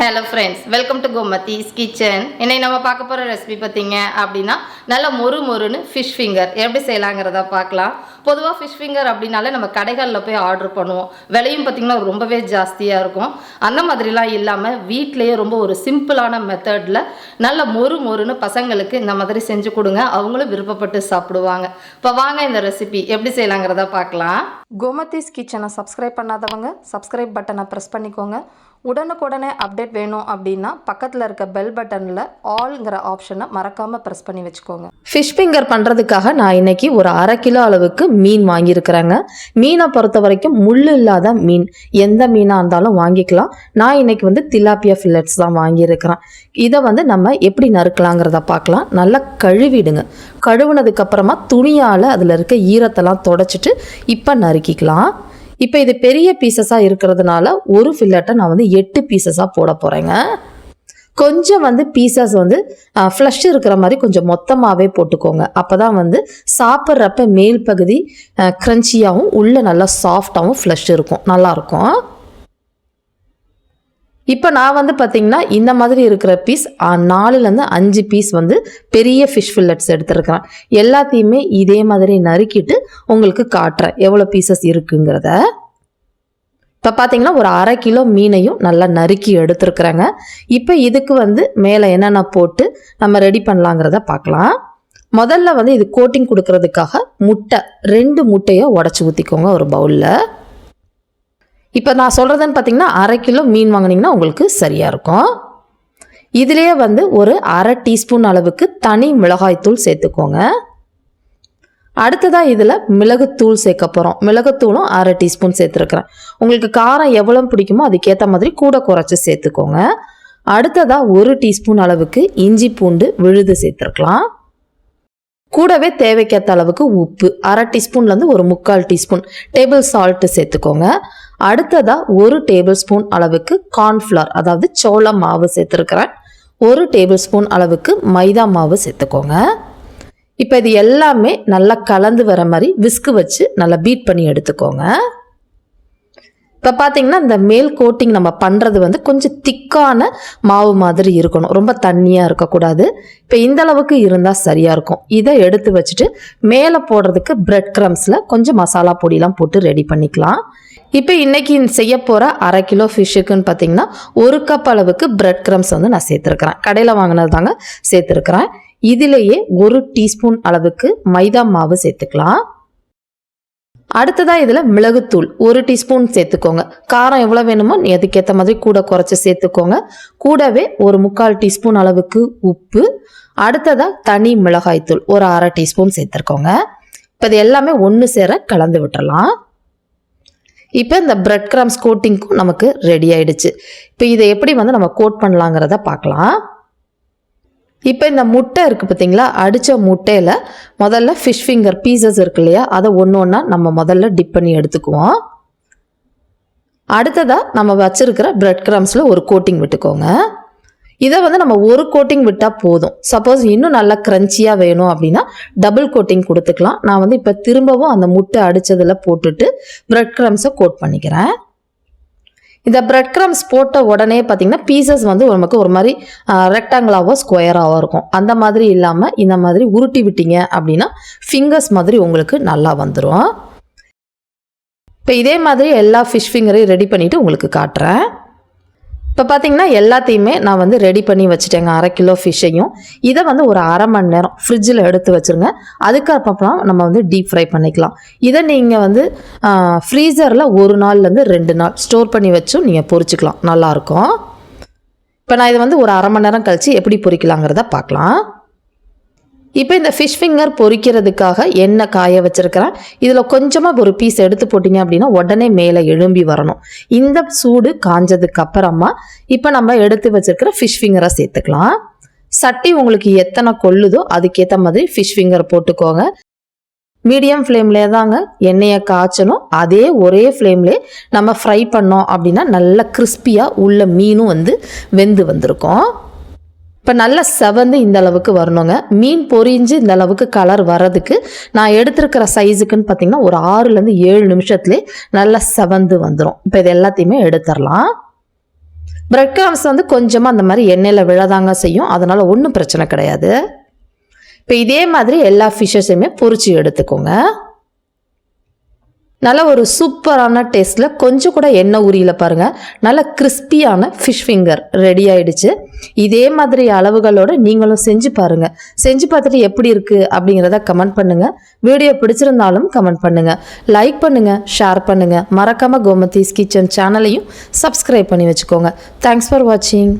Hello friends welcome to Gomathi's kitchen இன்னைக்கு நம்ம பார்க்க போகிற ரெசிபி பார்த்தீங்க அப்படின்னா நல்ல மொறு மொறுன்னு ஃபிஷ் ஃபிங்கர் எப்படி செய்யலாங்கிறத பார்க்கலாம். பொதுவாக ஃபிஷ் ஃபிங்கர் அப்படின்னாலே நம்ம கடைகளில் போய் ஆர்டர் பண்ணுவோம். விலையும் பார்த்திங்கன்னா ரொம்பவே ஜாஸ்தியாக இருக்கும். அந்த மாதிரிலாம் இல்லாமல் வீட்லேயே ரொம்ப ஒரு சிம்பிளான மெத்தடில் நல்ல மொறு மொறுன்னு பசங்களுக்கு இந்த மாதிரி செஞ்சு கொடுங்க. அவங்களும் விருப்பப்பட்டு சாப்பிடுவாங்க. இப்போ வாங்க இந்த ரெசிபி எப்படி செய்யலாங்கிறத பார்க்கலாம். கோமதிஸ் கிச்சனை சப்ஸ்கிரைப் பண்ணாதவங்க சப்ஸ்கிரைப் பட்டனை ப்ரெஸ் பண்ணிக்கோங்க. உடனுக்குடனே அப்டேட் வேணும் அப்படின்னா பக்கத்தில் இருக்க பெல் பட்டனில் ஆல்ங்கிற ஆப்ஷனை மறக்காமல் ப்ரெஸ் பண்ணி வச்சுக்கோங்க. ஃபிஷ் ஃபிங்கர் பண்ணுறதுக்காக நான் இன்னைக்கு ஒரு அரை கிலோ அளவுக்கு மீன் வாங்கியிருக்கிறேங்க. மீனை பொறுத்த வரைக்கும் முள் இல்லாத மீன். எந்த மீனாக இருந்தாலும் வாங்கிக்கலாம். நான் இன்னைக்கு வந்து திலாப்பியா ஃபில்லட்ஸ் தான் வாங்கியிருக்கிறேன். இதை வந்து நம்ம எப்படி நறுக்கலாங்கிறத பார்க்கலாம். நல்லா கழுவிடுங்க. கழுவுனதுக்கப்புறமா துணியால் அதில் இருக்க ஈரத்தெல்லாம் தொடச்சிட்டு இப்போ நறுக்கிக்கலாம். இப்போ இது பெரிய பீசஸாக இருக்கிறதுனால ஒரு ஃபில்லட்டை நான் வந்து எட்டு பீசஸாக போட போகிறேங்க கொஞ்சம் வந்து பீசஸ் வந்து ஃப்ளஷ் இருக்கிற மாதிரி கொஞ்சம் மொத்தமாகவே போட்டுக்கோங்க. அப்போ தான் வந்து சாப்பிட்றப்ப மேல் பகுதி க்ரன்ச்சியாகவும் உள்ளே நல்லா சாஃப்டாகவும் ஃப்ளஷ் இருக்கும். நல்லாயிருக்கும் இப்போ நான் வந்து பார்த்தீங்கன்னா இந்த மாதிரி இருக்கிற பீஸ் நாலுலேருந்து அஞ்சு பீஸ் வந்து பெரிய ஃபிஷ் ஃபில்லட்ஸ் எடுத்துருக்கிறேன். எல்லாத்தையுமே இதே மாதிரி நறுக்கிட்டு உங்களுக்கு காட்டுறேன். எவ்வளோ பீசஸ் இருக்குங்கிறத. இப்போ பார்த்தீங்கன்னா ஒரு அரை கிலோ மீனையும் நல்லா நறுக்கி எடுத்துருக்குறேங்க. இப்போ இதுக்கு வந்து மேலே என்னென்ன போட்டு நம்ம ரெடி பண்ணலாங்கிறத பார்க்கலாம் முதல்ல வந்து இது கோட்டிங் கொடுக்கறதுக்காக முட்டை ரெண்டு முட்டையை உடச்சி ஊற்றிக்கோங்க ஒரு பவுலில் இப்போ நான் சொல்கிறதுன்னு பார்த்தீங்கன்னா அரை கிலோ மீன் வாங்கினீங்கன்னா உங்களுக்கு சரியாக இருக்கும். இதுலேயே வந்து ஒரு அரை டீஸ்பூன் அளவுக்கு தனி மிளகாய்த்தூள் சேர்த்துக்கோங்க. அடுத்ததாக இதில் மிளகுத்தூள் சேர்க்க போகிறோம் மிளகுத்தூளும் அரை டீஸ்பூன் சேர்த்துருக்குறேன். உங்களுக்கு காரம் எவ்வளோ பிடிக்குமோ அதுக்கேற்ற மாதிரி கூட குறைச்சி சேர்த்துக்கோங்க. அடுத்ததாக ஒரு டீஸ்பூன் அளவுக்கு இஞ்சி பூண்டு விழுது சேர்த்துருக்கலாம். கூடவே தேவைக்கேற்ற அளவுக்கு உப்பு. அரை டீஸ்பூன்லேருந்து ஒரு முக்கால் டீஸ்பூன். டேபிள் சால்ட்டு சேர்த்துக்கோங்க. அடுத்ததாக ஒரு டேபிள் ஸ்பூன் அளவுக்கு கார்ன்ஃப்ளவர் அதாவது சோள மாவு சேர்த்துருக்கிறேன். ஒரு டேபிள் ஸ்பூன் அளவுக்கு மைதா மாவு சேர்த்துக்கோங்க. இப்போ இது எல்லாமே நல்லா கலந்து வர மாதிரி விஸ்கு வச்சு நல்லா பீட் பண்ணி எடுத்துக்கோங்க. இப்போ பார்த்தீங்கன்னா இந்த மேல் கோட்டிங் நம்ம பண்ணுறது வந்து கொஞ்சம் திக்கான மாவு மாதிரி இருக்கணும். ரொம்ப தண்ணியாக இருக்கக்கூடாது. இப்போ இந்த அளவுக்கு இருந்தால் சரியாக இருக்கும். இதை எடுத்து வச்சுட்டு மேலே போடுறதுக்கு பிரெட் க்ரம்ஸில் கொஞ்சம் மசாலா பொடியெலாம் போட்டு ரெடி பண்ணிக்கலாம். இப்போ இன்றைக்கி செய்ய போகிற அரை கிலோ ஃபிஷ்ஷுக்குன்னு பார்த்தீங்கன்னா ஒரு கப் அளவுக்கு பிரெட் க்ரம்ஸ் வந்து நான் சேர்த்துருக்குறேன். கடையில் வாங்கினது தாங்க சேர்த்துருக்குறேன். இதிலேயே ஒரு டீஸ்பூன் அளவுக்கு மைதா மாவு சேர்த்துக்கலாம். அடுத்ததாக இதில் மிளகுத்தூள் ஒரு டீஸ்பூன் சேர்த்துக்கோங்க. காரம் எவ்வளோ வேணுமோ நீ அதுக்கேற்ற மாதிரி கூட குறைச்சி சேர்த்துக்கோங்க. கூடவே ஒரு முக்கால் டீஸ்பூன் அளவுக்கு உப்பு. அடுத்ததாக தனி மிளகாய்த்தூள் ஒரு அரை டீஸ்பூன் சேர்த்துருக்கோங்க இப்போ இது எல்லாமே ஒன்று சேர கலந்து விட்டுறலாம். இப்போ இந்த பிரெட் கிராம்ஸ் கோட்டிங்க்கும் நமக்கு ரெடி ஆயிடுச்சு. இப்போ இதை எப்படி வந்து நம்ம கோட் பண்ணலாங்கிறத பார்க்கலாம். இப்போ இந்த முட்டை இருக்குது பார்த்தீங்களா அடித்த முட்டையில் முதல்ல ஃபிஷ் ஃபிங்கர் பீசஸ் இருக்கு இல்லையா? அதை ஒன்று ஒன்றா நம்ம முதல்ல டிப் பண்ணி எடுத்துக்குவோம். அடுத்ததாக நம்ம வச்சுருக்கிற பிரெட் கிரம்ஸில் ஒரு கோட்டிங் விட்டுக்கோங்க. இதை வந்து நம்ம ஒரு கோட்டிங் விட்டால் போதும். சப்போஸ் இன்னும் நல்லா க்ரன்ச்சியாக வேணும் அப்படின்னா டபுள் கோட்டிங் கொடுத்துக்கலாம். நான் வந்து இப்போ திரும்பவும் அந்த முட்டை அடித்ததில் போட்டுட்டு பிரெட் கிரம்ஸை கோட் பண்ணிக்கிறேன். இந்த பிரெட் கிரம்ஸ் போட்ட உடனே பார்த்தீங்கன்னா பீசஸ் வந்து நமக்கு ஒரு மாதிரி ரெக்டாங்கிளாவோ ஸ்கொயராகவோ இருக்கும். அந்த மாதிரி இல்லாமல் இந்த மாதிரி உருட்டி விட்டீங்க அப்படின்னா ஃபிங்கர்ஸ் மாதிரி உங்களுக்கு நல்லா வந்துடும் இப்போ இதே மாதிரி எல்லா ஃபிஷ் ஃபிங்கரையும் ரெடி பண்ணிவிட்டு உங்களுக்கு காட்டுறேன். இப்போ பார்த்தீங்கன்னா எல்லாத்தையுமே நான் வந்து ரெடி பண்ணி வச்சுட்டேங்க. அரை கிலோ ஃபிஷ்ஷையும் இதை வந்து ஒரு அரை மணி நேரம் ஃப்ரிட்ஜில் எடுத்து வச்சுருங்க. அதுக்கப்புறம் நம்ம வந்து டீப் ஃப்ரை பண்ணிக்கலாம். இதை நீங்கள் வந்து ஃப்ரீசரில் ஒரு நாள்லேருந்து ரெண்டு நாள் ஸ்டோர் பண்ணி வச்சும் நீங்கள் பொரிச்சிக்கலாம் நல்லாயிருக்கும் இப்போ நான் இதை வந்து ஒரு அரை மணி நேரம் கழித்து எப்படி பொரிக்கலாங்கிறத பார்க்கலாம். இப்போ இந்த ஃபிஷ் ஃபிங்கர் பொறிக்கிறதுக்காக எண்ணெய் காய வச்சுருக்கிறேன். இதில் கொஞ்சமாக ஒரு பீஸ் எடுத்து போட்டிங்க அப்படின்னா உடனே மேலே எழும்பி வரணும். இந்த சூடு காஞ்சதுக்கு அப்புறமா இப்போ நம்ம எடுத்து வச்சுருக்கிற ஃபிஷ் ஃபிங்கரை சேர்த்துக்கலாம். சட்டி உங்களுக்கு எத்தனை கொள்ளுதோ அதுக்கேற்ற மாதிரி ஃபிஷ் ஃபிங்கர் போட்டுக்கோங்க. மீடியம் ஃப்ளேம்லே தாங்க எண்ணெயை காய்ச்சணும். அதே ஒரே ஃப்ளேம்லே நம்ம ஃப்ரை பண்ணோம் அப்படின்னா நல்ல கிறிஸ்பியாக உள்ள மீனும் வந்து வெந்து வந்திருக்கும். இப்போ நல்லா செவந்து இந்த அளவுக்கு வரணுங்க. மீன் பொரிஞ்சு இந்த அளவுக்கு கலர் வர்றதுக்கு நான் எடுத்திருக்கிற சைஸுக்குன்னு பார்த்தீங்கன்னா ஒரு ஆறுலேருந்து ஏழு நிமிஷத்துலேயே நல்லா செவந்து வந்துடும் இப்போ இது எல்லாத்தையுமே எடுத்துடலாம் பிரெட் கிராம்ஸ் வந்து கொஞ்சமாக அந்த மாதிரி எண்ணெயில் விழதாங்க செய்யும். அதனால் ஒன்றும் பிரச்சனை கிடையாது. இப்போ இதே மாதிரி எல்லா ஃபிஷ்ஷஸையுமே பொறிச்சு எடுத்துக்கோங்க. நல்ல ஒரு சூப்பரான டேஸ்ட்டில் கொஞ்சம் கூட எண்ணெய் உரியல பாருங்கள் நல்ல கிறிஸ்பியான ஃபிஷ் ஃபிங்கர் ரெடி ஆயிடுச்சு. இதே மாதிரி அளவுகளோடு நீங்களும் செஞ்சு பாருங்கள் செஞ்சு பார்த்துட்டு எப்படி இருக்குது அப்படிங்கிறத கமெண்ட் பண்ணுங்கள் வீடியோ பிடிச்சிருந்தாலும் கமெண்ட் பண்ணுங்கள் லைக் பண்ணுங்கள் ஷேர் பண்ணுங்கள் மறக்காமல் கோமதீஸ் கிச்சன் சேனலையும் சப்ஸ்கிரைப் பண்ணி வச்சுக்கோங்க. தேங்க்ஸ் ஃபார் வாட்சிங்